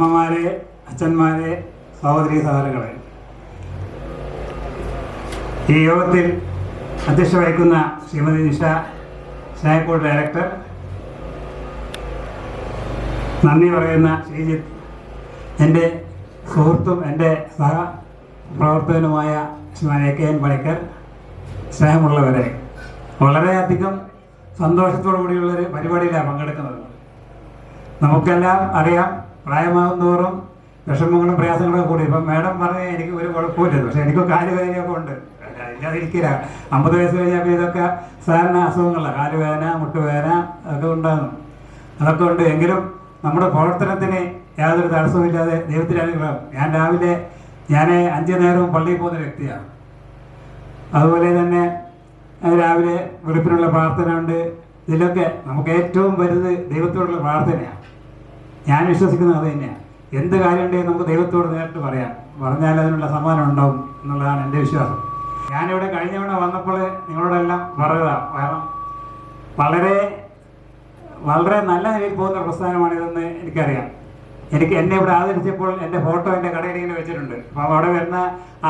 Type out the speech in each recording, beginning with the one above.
അച്ഛന്മാരെ സഹോദരി സഹോദരങ്ങളെ. ഈ യോഗത്തിൽ അധ്യക്ഷ വഹിക്കുന്ന ശ്രീമതി നിഷ സ്നേഹക്കോട് ഡയറക്ടർ നന്ദി പറയുന്ന ശ്രീജിത്ത് എന്റെ സുഹൃത്തും എന്റെ സഹ പ്രവർത്തകനുമായ Sriman A K N Panicker സ്നേഹമുള്ളവരെ വളരെയധികം സന്തോഷത്തോടു കൂടിയുള്ളൊരു പരിപാടിയിലാണ് പങ്കെടുക്കുന്നത്. നമുക്കെല്ലാം അറിയാം പ്രായമാകുന്നതോറും വിഷമങ്ങളും പ്രയാസങ്ങളും കൂടി. ഇപ്പം മാഡം പറഞ്ഞ എനിക്ക് ഒരു കുഴപ്പമില്ല. പക്ഷെ എനിക്ക് കാലുവേദനയൊക്കെ ഉണ്ട്. ഇല്ലാതിരിക്കില്ല അമ്പത് വയസ്സ് കഴിഞ്ഞപ്പോൾ ഇതൊക്കെ സാധാരണ അസുഖങ്ങളാണ് കാലുവേദന മുട്ടുവേദന ഒക്കെ ഉണ്ടാകും. അതൊക്കെ ഉണ്ട്. എങ്കിലും നമ്മുടെ പ്രവർത്തനത്തിന് യാതൊരു തടസ്സവുമില്ലാതെ ദൈവത്തിന് അനുഗ്രഹം. ഞാൻ രാവിലെ ഞാൻ അഞ്ചു നേരവും പള്ളിയിൽ പോകുന്ന വ്യക്തിയാണ്. അതുപോലെ തന്നെ രാവിലെ വെളുപ്പിനുള്ള പ്രാർത്ഥന ഉണ്ട് ഇതിലൊക്കെ നമുക്ക് ഏറ്റവും വലുത് ദൈവത്തോടുള്ള പ്രാർത്ഥനയാണ്. ഞാൻ വിശ്വസിക്കുന്നത് അത് തന്നെയാണ്. എന്ത് കാര്യമുണ്ടേ ഉണ്ടെങ്കിൽ നമുക്ക് ദൈവത്തോട് നേരിട്ട് പറയാം. പറഞ്ഞാൽ അതിനുള്ള സമ്മാനം ഉണ്ടാവും എന്നുള്ളതാണ് എന്റെ വിശ്വാസം. ഞാനിവിടെ കഴിഞ്ഞ തവണ വന്നപ്പോൾ നിങ്ങളോടെല്ലാം പറയുക കാരണം വളരെ വളരെ നല്ല നിലയിൽ പോകുന്ന പ്രസ്ഥാനമാണ് ഇതെന്ന് എനിക്കറിയാം. എനിക്ക് എന്നെ ഇവിടെ ആദരിച്ചപ്പോൾ എന്റെ ഫോട്ടോ എന്റെ കടയിൽ ഇങ്ങനെ വെച്ചിട്ടുണ്ട്. അപ്പോൾ അവിടെ വരുന്ന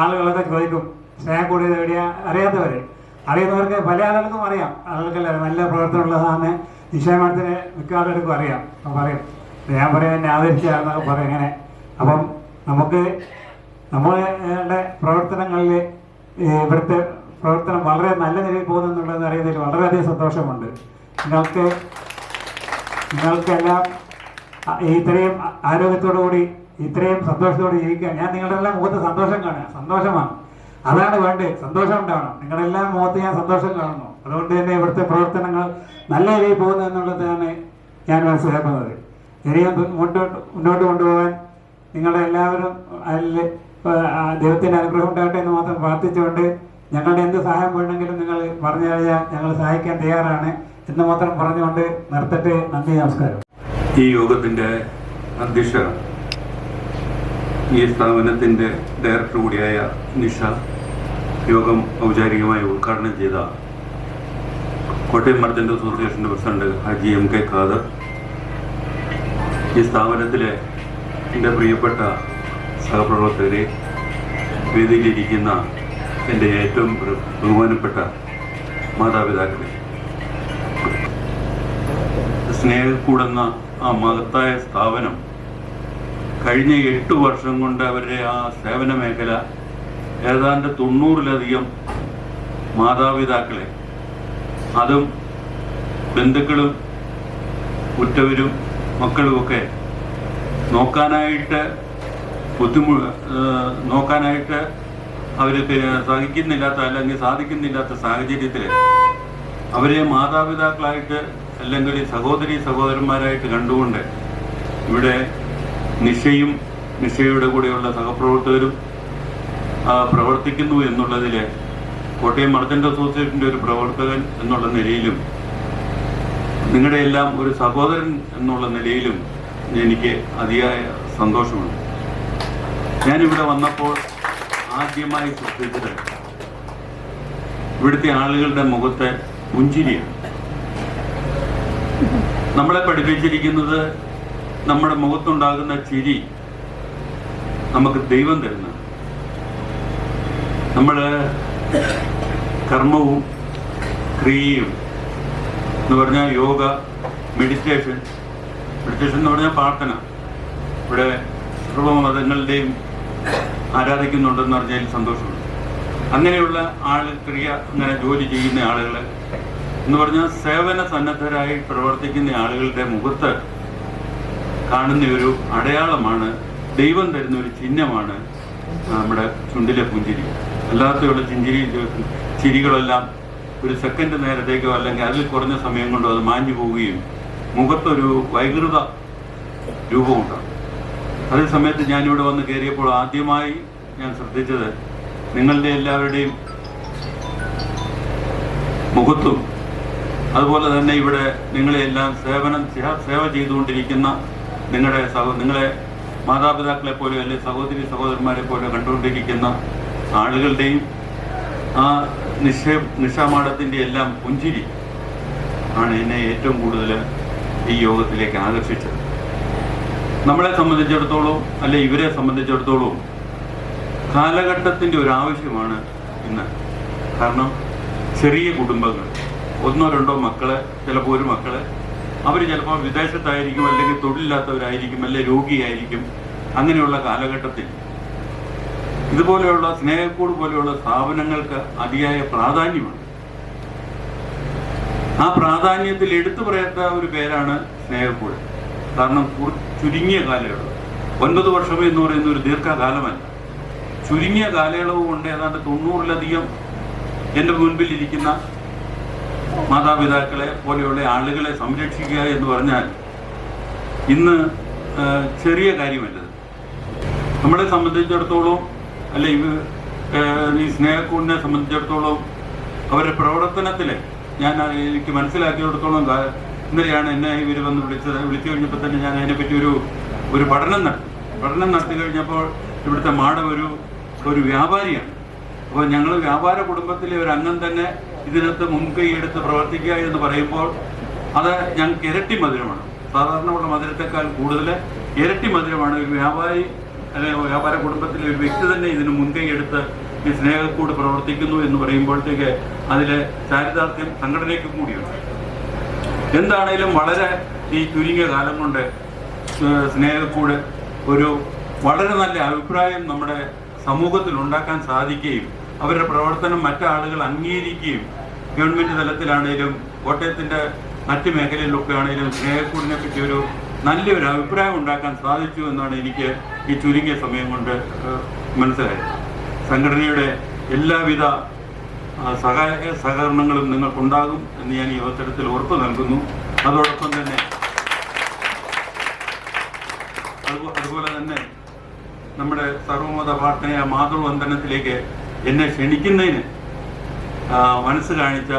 ആളുകളൊക്കെ ചോദിക്കും സ്നേഹം കൂടിയത് എവിടെയാ? അറിയാത്തവർ അറിയുന്നവർക്ക് പല ആളുകൾക്കും അറിയാം. ആളുകൾക്കല്ല നല്ല പ്രവർത്തനമുള്ളതാണ് നിശ്ചയമാണത്തിന് മിക്ക ആളുകൾക്കും അറിയാം. അപ്പം പറയും ഞാൻ പറയാൻ എന്നെ ആദരിച്ചാണെന്നൊക്കെ പറയും ഇങ്ങനെ. അപ്പം നമുക്ക് നമ്മളുടെ പ്രവർത്തനങ്ങളിൽ ഇവിടുത്തെ പ്രവർത്തനം വളരെ നല്ല നിലയിൽ പോകുന്നു എന്നുള്ളത് അറിയുന്നതിൽ വളരെയധികം സന്തോഷമുണ്ട്. നിങ്ങൾക്ക് നിങ്ങൾക്കെല്ലാം ഇത്രയും ആരോഗ്യത്തോടു കൂടി ഇത്രയും സന്തോഷത്തോടെ ജീവിക്കുക ഞാൻ നിങ്ങളുടെ എല്ലാം മുഖത്ത് സന്തോഷം കാണുക സന്തോഷമാണ്. അതാണ് വേണ്ടത്. സന്തോഷം ഉണ്ടാവണം. നിങ്ങളുടെ എല്ലാം മുഖത്ത് ഞാൻ സന്തോഷം കാണുന്നു. അതുകൊണ്ട് തന്നെ ഇവിടുത്തെ പ്രവർത്തനങ്ങൾ നല്ല രീതിയിൽ പോകുന്നു എന്നുള്ളതാണ് ഞാൻ മനസ്സിലാക്കുന്നത്. ഇനിയും മുന്നോട്ട് മുന്നോട്ട് കൊണ്ടുപോകാൻ നിങ്ങളുടെ എല്ലാവരും അതിൽ ദൈവത്തിന്റെ അനുഗ്രഹം ഉണ്ടാകട്ടെ എന്ന് മാത്രം പ്രാർത്ഥിച്ചുകൊണ്ട് ഞങ്ങളുടെ എന്ത് സഹായം വേണമെങ്കിലും നിങ്ങൾ പറഞ്ഞു കഴിഞ്ഞാൽ ഞങ്ങൾ സഹായിക്കാൻ തയ്യാറാണ് എന്ന് മാത്രം പറഞ്ഞുകൊണ്ട് നിർത്തട്ടെ നന്ദി നമസ്കാരം. ഈ യോഗത്തിന്റെ അധ്യക്ഷ ഈ സ്ഥാപനത്തിന്റെ ഡയറക്ടർ കൂടിയായ നിഷ യോഗം ഔപചാരികമായി ഉദ്ഘാടനം ചെയ്ത കോട്ടയം മർച്ചന്റ് അസോസിയേഷന്റെ president Haji M K Khader ഈ സ്ഥാപനത്തിലെ എന്റെ പ്രിയപ്പെട്ട സഹപ്രവർത്തകരെ വേദിയിലിരിക്കുന്ന എന്റെ ഏറ്റവും ബഹുമാനപ്പെട്ട മാതാപിതാക്കളെ. സ്നേഹക്കൂടെന്ന ആ മഹത്തായ സ്ഥാപനം കഴിഞ്ഞ എട്ട് വർഷം കൊണ്ട് അവരുടെ ആ സേവന മേഖല ഏതാണ്ട് തൊണ്ണൂറിലധികം മാതാപിതാക്കളെ അതും ബന്ധുക്കളും ഉറ്റവരും മക്കളുമൊക്കെ നോക്കാനായിട്ട് ബുദ്ധിമു നോക്കാനായിട്ട് അവർ സഹിക്കുന്നില്ലാത്ത അല്ലെങ്കിൽ സാധിക്കുന്നില്ലാത്ത സാഹചര്യത്തിൽ അവരെ മാതാപിതാക്കളായിട്ട് അല്ലെങ്കിൽ സഹോദരി സഹോദരന്മാരായിട്ട് കണ്ടുകൊണ്ട് ഇവിടെ നിശയും നിശയുടെ കൂടെയുള്ള സഹപ്രവർത്തകരും പ്രവർത്തിക്കുന്നു എന്നുള്ളതിൽ കോട്ടയം മർച്ചന്റ് അസോസിയേഷന്റെ ഒരു പ്രവർത്തകൻ എന്നുള്ള നിലയിലും നിങ്ങളുടെ എല്ലാം ഒരു സഹോദരൻ എന്നുള്ള നിലയിലും എനിക്ക് അതിയായ സന്തോഷമുണ്ട്. ഞാനിവിടെ വന്നപ്പോൾ ആദ്യമായി ശ്രദ്ധിച്ചത് ഇവിടുത്തെ ആളുകളുടെ മുഖത്തെ പുഞ്ചിരിയാണ്. നമ്മളെ പഠിപ്പിച്ചിരിക്കുന്നത് നമ്മുടെ മുഖത്തുണ്ടാകുന്ന ചിരി നമുക്ക് ദൈവം തരുന്ന. നമ്മൾ കർമ്മവും ക്രിയയും എന്ന് പറഞ്ഞാൽ യോഗ മെഡിറ്റേഷൻ മെഡിറ്റേഷൻ എന്ന് പറഞ്ഞാൽ പ്രാർത്ഥന. ഇവിടെ സർവമതങ്ങളുടെയും ആരാധിക്കുന്നുണ്ടെന്ന് പറഞ്ഞതിൽ സന്തോഷമുണ്ട്. അങ്ങനെയുള്ള ആൾ ക്രിയ അങ്ങനെ ജോലി ചെയ്യുന്ന ആളുകൾ എന്ന് പറഞ്ഞാൽ സേവന സന്നദ്ധരായി പ്രവർത്തിക്കുന്ന ആളുകളുടെ മുഖത്ത് കാണുന്ന ഒരു അടയാളമാണ് ദൈവം തരുന്ന ഒരു ചിഹ്നമാണ് നമ്മുടെ ചുണ്ടിലെ പുഞ്ചിരി. അല്ലാത്തയുള്ള ചിഞ്ചിരി ചിരികളെല്ലാം ഒരു സെക്കൻഡ് നേരത്തേക്കോ അല്ലെങ്കിൽ അതിൽ കുറഞ്ഞ സമയം കൊണ്ടോ അത് മാഞ്ഞു പോവുകയും മുഖത്തൊരു വൈകൃത രൂപമുണ്ടാകും. അതേ സമയത്ത് ഞാനിവിടെ വന്ന് കയറിയപ്പോൾ ആദ്യമായി ഞാൻ ശ്രദ്ധിച്ചത് നിങ്ങളുടെ എല്ലാവരുടെയും മുഖത്തും അതുപോലെ തന്നെ ഇവിടെ നിങ്ങളെല്ലാം സേവനം സേവ ചെയ്തുകൊണ്ടിരിക്കുന്ന നിങ്ങളുടെ സഹോ നിങ്ങളെ മാതാപിതാക്കളെ പോലെ അല്ലെങ്കിൽ സഹോദരി സഹോദരന്മാരെ പോലെ കണ്ടുകൊണ്ടിരിക്കുന്ന ആളുകളുടെയും ആ നിഷ നിഷാമാടത്തിന്റെ എല്ലാം പുഞ്ചിരി ആണ് എന്നെ ഏറ്റവും കൂടുതൽ ഈ യോഗത്തിലേക്ക് ആകർഷിച്ചത്. നമ്മളെ സംബന്ധിച്ചിടത്തോളം അല്ലെ ഇവരെ സംബന്ധിച്ചിടത്തോളം കാലഘട്ടത്തിന്റെ ഒരു ആവശ്യമാണ് ഇന്ന്. കാരണം ചെറിയ കുടുംബങ്ങൾ ഒന്നോ രണ്ടോ മക്കൾ ചിലപ്പോൾ ഒരു മക്കൾ അവർ ചിലപ്പോൾ വിദേശത്തായിരിക്കും അല്ലെങ്കിൽ തൊഴിലില്ലാത്തവരായിരിക്കും അല്ലെങ്കിൽ രോഗിയായിരിക്കും. അങ്ങനെയുള്ള കാലഘട്ടത്തിൽ ഇതുപോലെയുള്ള സ്നേഹക്കൂട് പോലെയുള്ള സ്ഥാപനങ്ങൾക്ക് അതിയായ പ്രാധാന്യമുണ്ട്. ആ പ്രാധാന്യത്തിൽ എടുത്തു പറയേണ്ട ഒരു പേരാണ് സ്നേഹക്കൂട്. കാരണം ചുരുങ്ങിയ കാലയളവ്. ഒൻപത് വർഷം എന്ന് പറയുന്ന ഒരു ദീർഘകാലമല്ല. ചുരുങ്ങിയ കാലയളവ് കൊണ്ട് ഏതാണ്ട് തൊണ്ണൂറിലധികം എന്റെ മുൻപിൽ ഇരിക്കുന്ന മാതാപിതാക്കളെ പോലെയുള്ള ആളുകളെ സംരക്ഷിക്കുക എന്ന് പറഞ്ഞാൽ ഇന്ന് ചെറിയ കാര്യമല്ലത് നമ്മളെ സംബന്ധിച്ചിടത്തോളം അല്ലെ ഇവ ഈ സ്നേഹക്കൂടിനെ സംബന്ധിച്ചിടത്തോളം അവരുടെ പ്രവർത്തനത്തിൽ ഞാൻ എനിക്ക് മനസ്സിലാക്കിയിടത്തോളം ഇന്നലെയാണ് എന്നെ ഇവർ വന്ന് വിളിച്ചത് വിളിച്ചു കഴിഞ്ഞപ്പോൾ തന്നെ ഞാൻ അതിനെപ്പറ്റി ഒരു ഒരു പഠനം നടത്തി. പഠനം നടത്തി കഴിഞ്ഞപ്പോൾ ഇവിടുത്തെ മാഡം ഒരു ഒരു വ്യാപാരിയാണ്. അപ്പോൾ ഞങ്ങൾ വ്യാപാര കുടുംബത്തിലെ ഒരു അംഗം തന്നെ ഇതിനകത്ത് മുൻകൈ എടുത്ത് പ്രവർത്തിക്കുക എന്ന് പറയുമ്പോൾ അത് ഞങ്ങൾക്ക് ഇരട്ടി മധുരമാണ്. സാധാരണ ഉള്ള മധുരത്തെക്കാൾ കൂടുതൽ ഇരട്ടി മധുരമാണ് ഒരു വ്യാപാരി അല്ലെങ്കിൽ വ്യാപാര കുടുംബത്തിലെ ഒരു വ്യക്തി തന്നെ ഇതിന് മുൻകൈ എടുത്ത് ഈ സ്നേഹക്കൂട് പ്രവർത്തിക്കുന്നു എന്ന് പറയുമ്പോഴത്തേക്ക് അതിലെ ചാരിതാർത്ഥ്യം സംഘടനയ്ക്ക് കൂടിയുണ്ട്. എന്താണേലും വളരെ ഈ ചുരുങ്ങിയ കാലം കൊണ്ട് സ്നേഹക്കൂട് ഒരു വളരെ നല്ല അഭിപ്രായം നമ്മുടെ സമൂഹത്തിൽ ഉണ്ടാക്കാൻ സാധിക്കുകയും അവരുടെ പ്രവർത്തനം മറ്റാളുകൾ അംഗീകരിക്കുകയും ഗവൺമെന്റ് തലത്തിലാണേലും കോട്ടയത്തിന്റെ മറ്റ് മേഖലയിലൊക്കെ ആണെങ്കിലും സ്നേഹക്കൂടിനെ പറ്റി ഒരു നല്ലൊരു അഭിപ്രായം ഉണ്ടാക്കാൻ സാധിച്ചു എന്നാണ് എനിക്ക് ഈ ചുരുങ്ങിയ സമയം കൊണ്ട് മനസ്സിലായത്. സംഘടനയുടെ എല്ലാവിധ സഹായ സഹകരണങ്ങളും നിങ്ങൾക്കുണ്ടാകും എന്ന് ഞാൻ ഈ അവസരത്തിൽ ഉറപ്പ് നൽകുന്നു. അതോടൊപ്പം തന്നെ അതുപോലെ തന്നെ നമ്മുടെ സർവമത പ്രാർത്ഥനയ മാതൃവന്ദനത്തിലേക്ക് എന്നെ ക്ഷണിക്കുന്നതിന് മനസ്സ് കാണിച്ച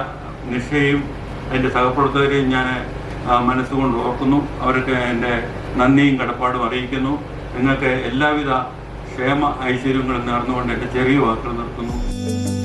നിഷയും അതിന്റെ സഹപ്രവർത്തകരെയും ഞാൻ മനസ്സുകൊണ്ട് ഓർക്കുന്നു. അവർക്ക് എന്റെ നന്ദിയും കടപ്പാടും അറിയിക്കുന്നു. നിങ്ങൾക്ക് എല്ലാവിധ ക്ഷേമ ഐശ്വര്യങ്ങളും നേർന്നുകൊണ്ട് എന്റെ ചെറിയ വാക്കുകൾ നിർത്തുന്നു.